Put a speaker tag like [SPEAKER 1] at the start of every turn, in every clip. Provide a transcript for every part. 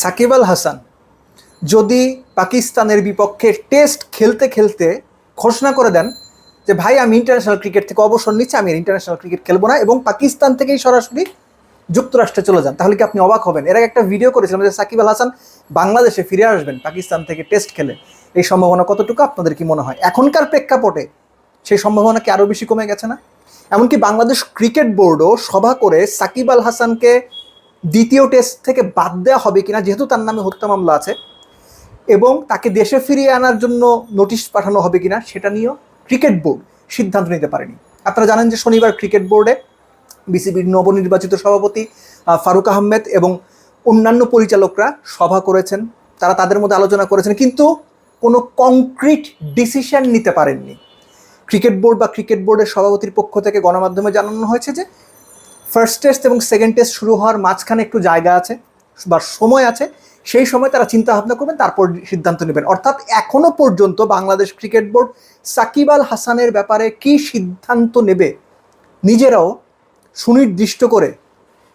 [SPEAKER 1] সাকিব আল হাসান যদি পাকিস্তানের বিপক্ষে টেস্ট খেলতে খেলতে ঘোষণা করে দেন যে, ভাই, আমি ইন্টারন্যাশনাল ক্রিকেট থেকে অবসর নিচ্ছি, আমি ইন্টারন্যাশনাল ক্রিকেট খেলব না এবং পাকিস্তান থেকেই সরাসরি যুক্তরাষ্ট্রে চলে যান, তাহলে কি আপনি অবাক হবেন? এর আগে একটা ভিডিও করেছিলাম যে, সাকিব আল হাসান বাংলাদেশে ফিরে আসবেন পাকিস্তান থেকে টেস্ট খেলে এই সম্ভাবনা কতটুকু, আপনাদের কি মনে হয়? এখনকার প্রেক্ষাপটে সেই সম্ভাবনা কি আরও বেশি কমে গেছে না? এমনকি বাংলাদেশ ক্রিকেট বোর্ডও সভা করে সাকিব আল হাসানকে দ্বিতীয় টেস্ট থেকে বাদ দেওয়া হবে কিনা, যেহেতু তার নামে হত্যা মামলা আছে, এবং তাকে দেশে ফিরিয়ে আনার জন্য নোটিশ পাঠানো হবে কিনা, সেটা নিয়েও ক্রিকেট বোর্ড সিদ্ধান্ত নিতে পারেনি। আপনারা জানেন যে শনিবার ক্রিকেট বোর্ডে বিসিবির নবনির্বাচিত সভাপতি ফারুক আহমেদ এবং অন্যান্য পরিচালকরা সভা করেছেন। তারা তাদের মধ্যে আলোচনা করেছেন, কিন্তু কোনো কংক্রিট ডিসিশন নিতে পারেননি। ক্রিকেট বোর্ড বা ক্রিকেট বোর্ডের সভাপতির পক্ষ থেকে গণমাধ্যমে জানানো হয়েছে যে ফার্স্ট টেস্ট এবং সেকেন্ড টেস্ট শুরু হওয়ার মাঝখানে একটু জায়গা আছে, বা সময় আছে, সেই সময় তারা চিন্তা ভাবনা করবেন, তারপর সিদ্ধান্ত নেবেন। অর্থাৎ এখনও পর্যন্ত বাংলাদেশ ক্রিকেট বোর্ড সাকিব আল হাসানের ব্যাপারে কি সিদ্ধান্ত নেবে, নিজেরাও সুনির্দিষ্ট করে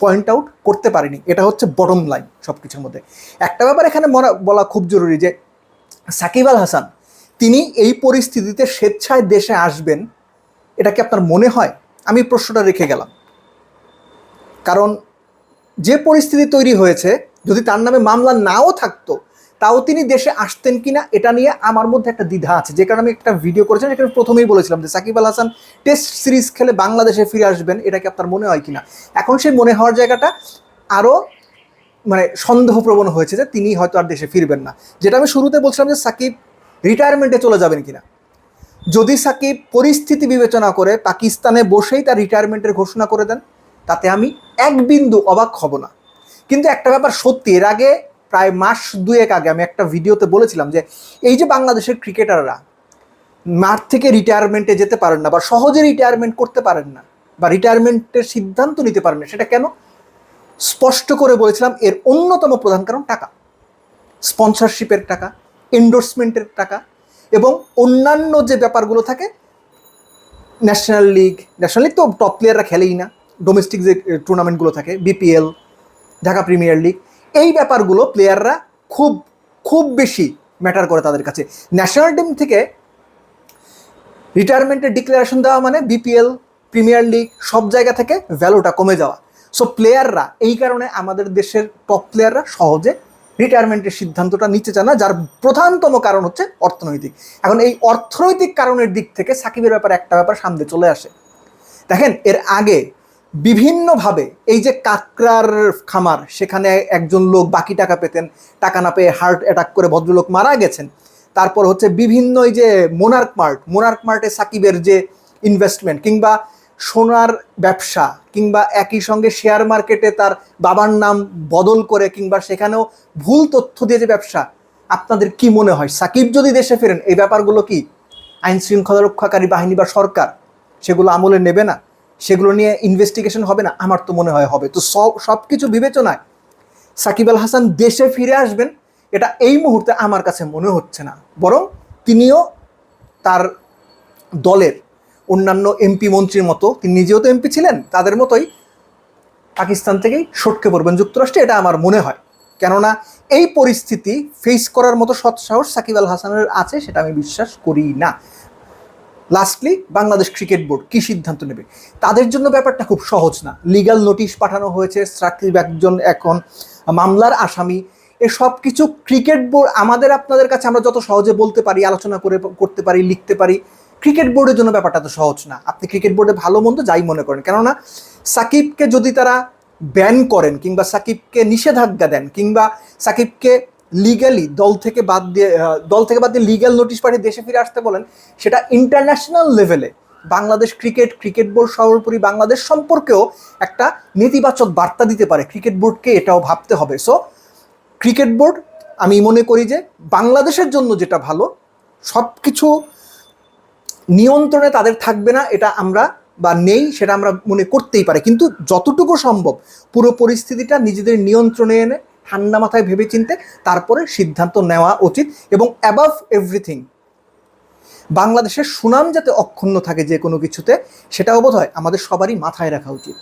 [SPEAKER 1] পয়েন্ট আউট করতে পারেনি। এটা হচ্ছে বটম লাইন সব কিছুর মধ্যে। একটা ব্যাপার এখানে বলা খুব জরুরি যে, সাকিব আল হাসান, তিনি এই পরিস্থিতিতে স্বেচ্ছায় দেশে আসবেন, এটা কি আপনার মনে হয়? আমি প্রশ্নটা রেখে গেলাম। কারণ যে পরিস্থিতি তৈরি হয়েছে, যদি তার নামে মামলা নাও থাকতো, তাও তিনি দেশে আসতেন কিনা, এটা নিয়ে আমার মধ্যে একটা দ্বিধা আছে। যে কারণে আমি একটা ভিডিও করেছিলাম এখানে প্রথমেই বলেছিলাম যে সাকিব আল হাসান টেস্ট সিরিজ খেলে বাংলাদেশে ফিরে আসবেন, এটা কি আপনার মনে হয় কিনা? এখন সেই মনে হওয়ার জায়গাটা আরও মানে সন্দেহপ্রবণ হয়েছে যে তিনি হয়তো আর দেশে ফিরবেন না। যেটা আমি শুরুতে বলছিলাম যে সাকিব রিটায়ারমেন্টে চলে যাবেন কিনা। যদি সাকিব পরিস্থিতি বিবেচনা করে, পাকিস্তানে বসেই তার রিটায়ারমেন্টের ঘোষণা করে দেন তাতে আমি এক বিন্দু অবাক হব না। কিন্তু একটা ব্যাপার সত্যি, এর আগে প্রায় মাস দুয়েক আগে আমি একটা ভিডিওতে বলেছিলাম যে, এই যে বাংলাদেশের ক্রিকেটাররা মাঠ থেকে রিটায়ারমেন্টে যেতে পারেন না বা সহজে রিটায়ারমেন্ট করতে পারেন না বা রিটায়ারমেন্টের সিদ্ধান্ত নিতে পারেন না, সেটা কেন? স্পষ্ট করে বলেছিলাম, এর অন্যতম প্রধান কারণ টাকা। স্পন্সরশিপের টাকা এন্ডোর্সমেন্টের টাকা এবং অন্যান্য যে ব্যাপারগুলো থাকে ন্যাশনাল লিগ ন্যাশনাল লিগ তো টপ প্লেয়াররা খেলেই না। ডোমেস্টিক যে টুর্নামেন্টগুলো থাকে বিপিএল ঢাকা প্রিমিয়ার লিগ এই ব্যাপারগুলো প্লেয়াররা খুব খুব বেশি ম্যাটার করে তাদের কাছে। ন্যাশনাল টিম থেকে রিটায়ারমেন্টের ডিক্লারেশন দেওয়া মানে বিপিএল প্রিমিয়ার লিগ সব জায়গা থেকে ভ্যালুটা কমে যাওয়া। সো প্লেয়াররা এই কারণে আমাদের দেশের টপ প্লেয়াররা সহজে রিটায়ারমেন্টের সিদ্ধান্তটা নিতে চায় না, যার প্রধানতম কারণ হচ্ছে অর্থনৈতিক। এখন এই অর্থনৈতিক কারণের দিক থেকে সাকিবের ব্যাপারে একটা ব্যাপার সামনে চলে আসে। দেখেন, এর আগে বিভিন্নভাবে এই যে কাকরার খামার, সেখানে একজন লোক বাকি টাকা পেতেন, টাকা না পেয়ে হার্ট অ্যাটাক করে ভদ্রলোক মারা গেছেন। তারপর হচ্ছে বিভিন্ন এই যে মোনার্ক মার্ট মোনার্ক মার্টে সাকিবের যে ইনভেস্টমেন্ট কিংবা সোনার ব্যবসা কিংবা একই সঙ্গে শেয়ার মার্কেটে তার বাবার নাম বদল করে কিংবা সেখানেও ভুল তথ্য দিয়ে যে ব্যবসা, আপনাদের কি মনে হয়? সাকিব যদি দেশে ফেরেন, এই ব্যাপারগুলো কি আইন শৃঙ্খলা রক্ষাকারী বাহিনী বা সরকার সেগুলো আমলে নেবে না? সেগুলো নিয়ে ইনভেস্টিগেশন হবে না, আমার তো মনে হয় হবে। তো সব সব কিছু বিবেচনায় সাকিব আল হাসান দেশে ফিরে আসবেন, এটা এই মুহূর্তে আমার কাছে মনে হচ্ছে না। বরং তিনিও তার দলের অন্যান্য এমপি মন্ত্রীর মতো, তিনি নিজেও তো এমপি ছিলেন, তাদের মতোই পাকিস্তান থেকেই সটকে পড়বেন যুক্তরাষ্ট্রে, এটা আমার মনে হয়। কেননা এই পরিস্থিতি ফেস করার মতো সৎসাহস সাকিব আল হাসানের আছে, সেটা আমি বিশ্বাস করি না। লাস্টলি বাংলাদেশ ক্রিকেট বোর্ড কি সিদ্ধান্ত নেবে? তাদের জন্য ব্যাপারটা খুব সহজ না। লিগ্যাল নোটিশ পাঠানো হয়েছে সাকিব একজন এখন মামলার আসামি। এ সব কিছু ক্রিকেট বোর্ড আমাদের আপনাদের কাছে আমরা যত সহজে বলতে পারি, আলোচনা করে করতে পারি, লিখতে পারি ক্রিকেট বোর্ডের জন্য ব্যাপারটা তো সহজ না। আপনি ক্রিকেট বোর্ডে ভালো মন্দ যাই মনে করেন। কেননা সাকিবকে যদি তারা ব্যান করেন, কিংবা সাকিবকে নিষেধাজ্ঞা দেন, কিংবা সাকিবকে লিগালি দল থেকে বাদ দিয়ে দল থেকে বাদ দিয়ে লিগ্যাল নোটিশ পাঠিয়ে দেশে ফিরে আসতে বলেন, সেটা ইন্টারন্যাশনাল লেভেলে বাংলাদেশ ক্রিকেট ক্রিকেট বোর্ড সর্বোপরি বাংলাদেশ সম্পর্কেও একটা নেতিবাচক বার্তা দিতে পারে। ক্রিকেট বোর্ডকে এটাও ভাবতে হবে। সো ক্রিকেট বোর্ড আমি মনে করি যে বাংলাদেশের জন্য যেটা ভালো সব কিছু নিয়ন্ত্রণে তাদের থাকবে না, এটা আমরা বা নেই, সেটা আমরা মনে করতেই পারি। কিন্তু যতটুকু সম্ভব পুরো পরিস্থিতিটা নিজেদের নিয়ন্ত্রণে এনে ঠান্ডা মাথায় ভেবে চিনতে তারপরে সিদ্ধান্ত নেওয়া উচিত এবং অ্যাবাভ এভরিথিং বাংলাদেশের সুনাম যাতে অক্ষুণ্ণ থাকে যে কোনো কিছুতে, সেটাও বোধ হয় আমাদের সবারই মাথায় রাখা উচিত।